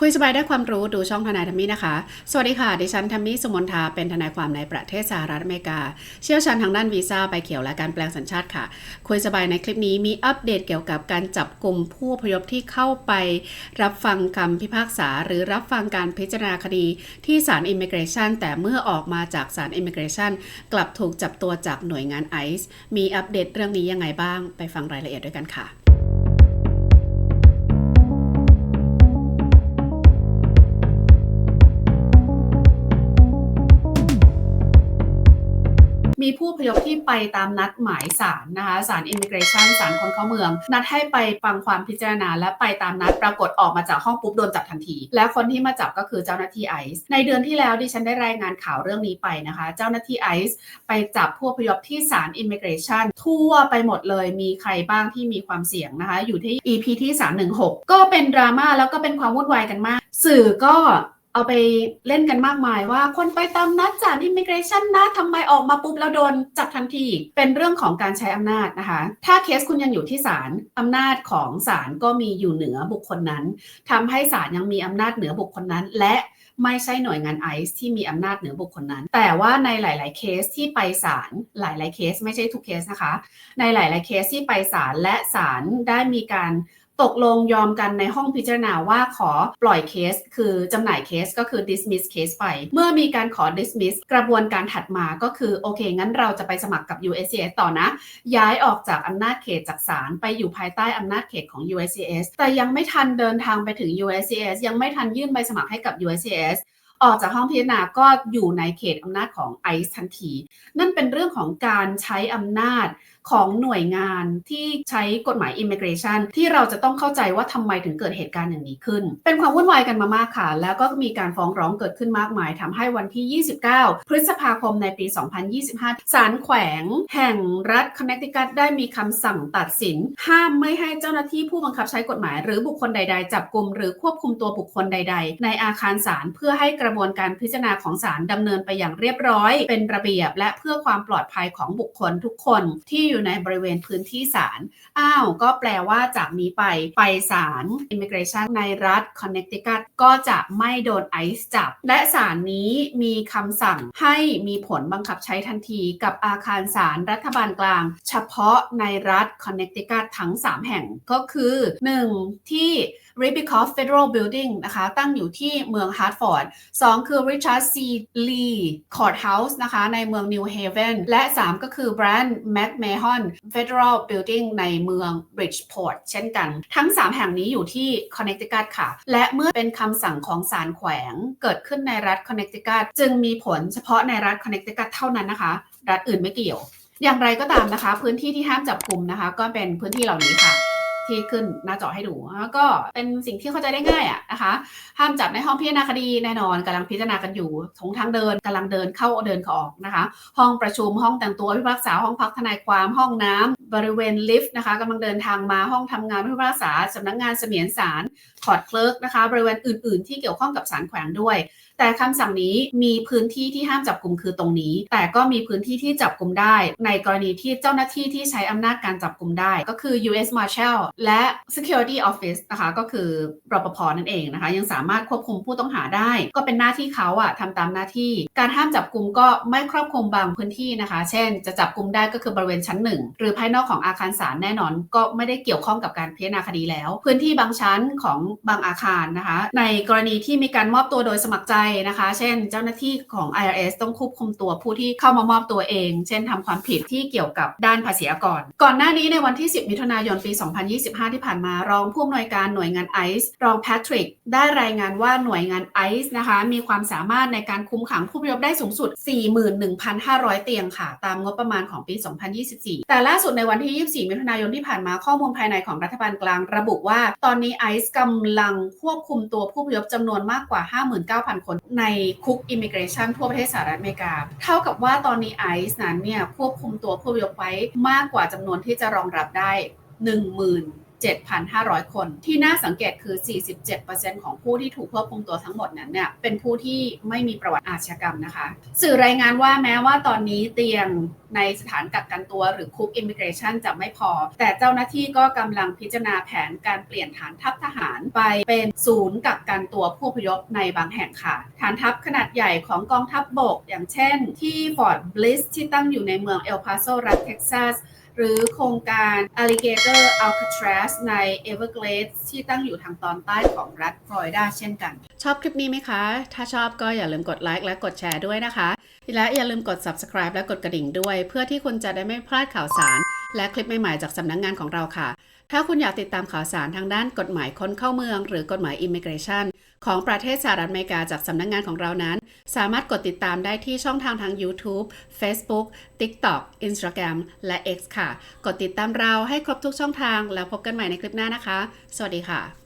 คุยสบายได้ความรู้ดูช่องทนายทัมมี่นะคะ สวัสดีค่ะ ดิฉันทัมมี่สุมนทาเป็นทนายความในประเทศสหรัฐอเมริกา เชี่ยวชาญทางด้านวีซ่าใบเขียวและการแปลงสัญชาติค่ะ คุยสบายในคลิปนี้มีอัปเดตเกี่ยวกับการจับกลุ่มผู้พยพที่เข้าไปรับฟังคำพิพากษา หรือรับฟังการพิจารณาคดีที่ศาลอิมิเกรชันแต่เมื่อออกมาจากศาลอิมิเกรชันกลับถูกจับตัวจากหน่วยงานไอซ์มีอัปเดตเรื่องนี้ยังไงบ้าง ไปฟังรายละเอียดด้วยกันค่ะ มีผู้พยพที่ไปตามนัดหมายศาลนะคะศาลอิมิเกรชันศาลคนเข้าเมือง นัดให้ไปฟังความพิจารณา และไปตามนัดปรากฏออกมาจากห้องปุ๊บโดนจับทันที และคนที่มาจับก็คือเจ้าหน้าที่ไอซ์ในเดือนที่แล้วดิฉันได้รายงานข่าวเรื่องนี้ไปนะคะ เจ้าหน้าที่ไอซ์ไปจับผู้พยพที่ศาลอิมิเกรชันทั่วไปหมดเลยมีใครบ้างที่มีความเสี่ยงนะคะ อยู่ที่ EP ที่ 316 ก็เป็นดราม่าแล้วก็เป็นความวุ่นวายกันมาก สื่อก็ เอาไปเล่นกันมากมายว่าคนไปตามนัดศาลอิมิเกรชันนะทำไมออกมาปุ๊บแล้วโดนจับทันที เป็นเรื่องของการใช้อำนาจนะคะ ถ้าเคสคุณยังอยู่ที่ศาลอำนาจของศาลก็มีอยู่เหนือบุคคลนั้นทำให้ศาลยังมีอำนาจเหนือบุคคลนั้น และไม่ใช่หน่วยงานไอซ์ที่มีอำนาจเหนือบุคคลนั้น แต่ว่าในหลาย ๆ เคสที่ไปศาลหลาย ๆ เคส ไม่ใช่ทุกเคสนะคะ ในหลาย ๆ เคสที่ไปศาลและศาลได้มีการ ตกลงยอมกันในห้องพิจารณาว่าขอปล่อยเคส คือจำหน่ายเคสก็คือ dismiss เคสไป เมื่อมีการขอ dismiss กระบวนการถัดมาก็คือ โอเค งั้นเราจะไปสมัครกับ USCIS ต่อนะ ย้ายออกจากอำนาจเขตจากศาลไปอยู่ภายใต้อำนาจเขตของ USCIS แต่ยังไม่ทันเดินทางไปถึง USCIS ยังไม่ทันยื่นใบสมัครให้กับ USCIS ออกจากห้องพิจารณาก็อยู่ในเขตอำนาจของไอซ์ทันที นั่นเป็นเรื่องของการใช้อำนาจของหน่วยงานที่ใช้กฎหมาย Immigration ที่เราจะต้องเข้าใจว่าทำไมถึงเกิดเหตุการณ์อย่างนี้ขึ้น เป็นความวุ่นวายกันมามากค่ะ แล้วก็มีการฟ้องร้องเกิดขึ้นมากมายทำให้วันที่ 29 พฤษภาคมในปี 2025 ศาลแขวง แห่งรัฐคอนเนตทิคัตได้มีคำสั่งตัดสิน ห้ามไม่ให้เจ้าหน้าที่ผู้บังคับใช้กฎหมาย หรือบุคคลใด ๆ จับกลุ่มหรือควบคุมตัวบุคคลใด ๆ ในอาคารศาลเพื่อให้กระบวนการพิจารณาของศาลดำเนินไปอย่างเรียบร้อย เป็นระเบียบและเพื่อความปลอดภัยของบุคคลทุกคนที่อยู่ในบริเวณพื้นที่ศาลอ้าว ก็แปลว่าจากนี้ไปไปศาล Immigration ในรัฐ Connecticut ก็จะไม่โดนไอซ์จับ และศาลนี้มีคำสั่งให้มีผลบังคับใช้ทันทีกับอาคารศาลรัฐบาลกลาง เฉพาะในรัฐ Connecticut ทั้ง 3 แห่งก็คือ 1. ที่ r i b i c o f Federal Building นะคะ ตั้งอยู่ที่เมืองฮาร์ f ฟอร์ด 2 คือ Richard C. Lee Courthouse นะคะ ในเมือง New Haven และ 3 ก็คือ Brand McMahon Federal Building ในเมือง Bridgeport เช่นกัน ทั้ง 3 แห่งนี้อยู่ที่ Connecticut ค่ะ และเมื่อเป็นคำสั่งของศาลแขวงเกิดขึ้นในรัฐ Connecticut จึงมีผลเฉพาะในรัฐ Connecticut เท่านั้นนะคะ รัฐอื่นไม่เกี่ยว อย่างไรก็ตามนะคะ พื้นที่ที่ห้ามจับกลุ่มนะคะ ก็เป็นพื้นที่เหล่านี้ค่ะ ที่ขึ้นหน้าจอให้ดูแล้วก็เป็นสิ่งที่เข้าใจได้ง่ายอะนะคะห้ามจับในห้องพิจารณาคดีแน่นอนกำลังพิจารณากันอยู่ทงทางเดินกำลังเดินเข้าเดินเข้าออกนะคะ ห้องประชุมห้องแต่งตัวพิพากษาห้องพักทนายความห้องน้ำ บริเวณลิฟต์นะคะกำลังเดินทางมาห้องทำงานพิพากษาสำนักงานเสมียนศาลคอร์ดเคลิร์กนะคะ บริเวณอื่นๆ ที่เกี่ยวข้องกับศาลแขวงด้วย แต่คำสั่งนี้มีพื้นที่ที่ห้ามจับกลุ่มคือตรงนี้ แต่ก็มีพื้นที่ที่จับกลุ่มได้ ในกรณีที่เจ้าหน้าที่ที่ใช้อำนาจการจับกลุ่มได้ ก็คือ U.S. Marshal และ Security Office นะคะ ก็คือรปภนั่นเองนะคะ ยังสามารถควบคุมผู้ต้องหาได้ ก็เป็นหน้าที่เขาอะทำตามหน้าที่ การห้ามจับกลุ่มก็ไม่ครอบคลุมบางพื้นที่นะคะ เช่น จะจับกลุ่มได้ก็คือบริเวณชั้นหนึ่งหรือภายนอกของอาคารศาลแน่นอนก็ไม่ได้เกี่ยวข้องกับการพิจารณาคดีแล้ว พื้นที่บางชั้นของบางอาคารนะคะ ในกรณีที่มีการมอบตัวโดยสมัครใจนะคะ เช่น เจ้าหน้าที่ของ IRS ต้องควบคุมตัวผู้ที่เข้ามามอบตัวเอง เช่นทำความผิดที่เกี่ยวกับด้านภาษีอากรก่อนหน้านี้ในวันที่ 10 มิถุนายนปี 2025 ที่ผ่านมารองผู้อำนวยการหน่วยงานไอซ์รองแพทริกได้รายงานว่าหน่วยงานไอซ์นะคะ มีความสามารถในการคุมขังผู้อพยพได้สูงสุด 41,500 เตียงค่ะ ตามงบประมาณของปี 2024 แต่ล่าสุดในวันันที่ 24 มิถุนายนที่ผ่านมาข้อมูลภายในของรัฐบาลกลาง ระบุว่า ตอนนี้ไอซ์กำลังควบคุมตัวผู้พยพจำนวนมากกว่า 59,000 คนในคุกอิมิเกรชันทั่วประเทศสหรัฐอเมริกา เท่ากับว่าตอนนี้ไอซ์นั้นเนี่ยควบคุมตัวผู้พยพไว้มากกว่าจำนวนที่จะรองรับได้ 10,000 7,500 คน ที่น่าสังเกตคือ 47%ของผู้ที่ถูกควบคุมตัวทั้งหมดนั้นเนี่ยเป็นผู้ที่ไม่มีประวัติอาชญากรรมนะคะ สื่อรายงานว่าแม้ว่าตอนนี้เตียงในสถานกักกันตัวหรือคุกอิมิเกรชันจะไม่พอ แต่เจ้าหน้าที่ก็กำลังพิจารณาแผนการเปลี่ยนฐานทัพทหารไปเป็นศูนย์กักกันตัวผู้พยพในบางแห่งค่ะ ฐานทัพขนาดใหญ่ของกองทัพบบก อย่างเช่น ที่ฟอร์ดบลิสที่ตั้งอยู่ในเมืองเอลพาโซรัฐเท็กซัส หรือโครงการ Alligator Alcatraz ใน Everglades ที่ตั้งอยู่ทางตอนใต้ของรัฐฟลอริดาเช่นกัน ชอบคลิปนี้ไหมคะ ถ้าชอบก็อย่าลืมกดไลค์และกดแชร์ด้วยนะคะ และอย่าลืมกด subscribe และกดกระดิ่งด้วย เพื่อที่คุณจะได้ไม่พลาดข่าวสาร และคลิปใหม่ๆจากสำนักงงานของเราค่ะ ถ้าคุณอยากติดตามข่าวสารทางด้านกฎหมายคนเข้าเมือง หรือกฎหมาย Immigration ของประเทศสหรัฐอเมริกาจากสำนักงงานของเรานั้น สามารถกดติดตามได้ที่ช่องทางทาง YouTube Facebook TikTok Instagram และ X ค่ะ กดติดตามเราให้ครบทุกช่องทางแล้วพบกันใหม่ในคลิปหน้านะคะ สวัสดีค่ะ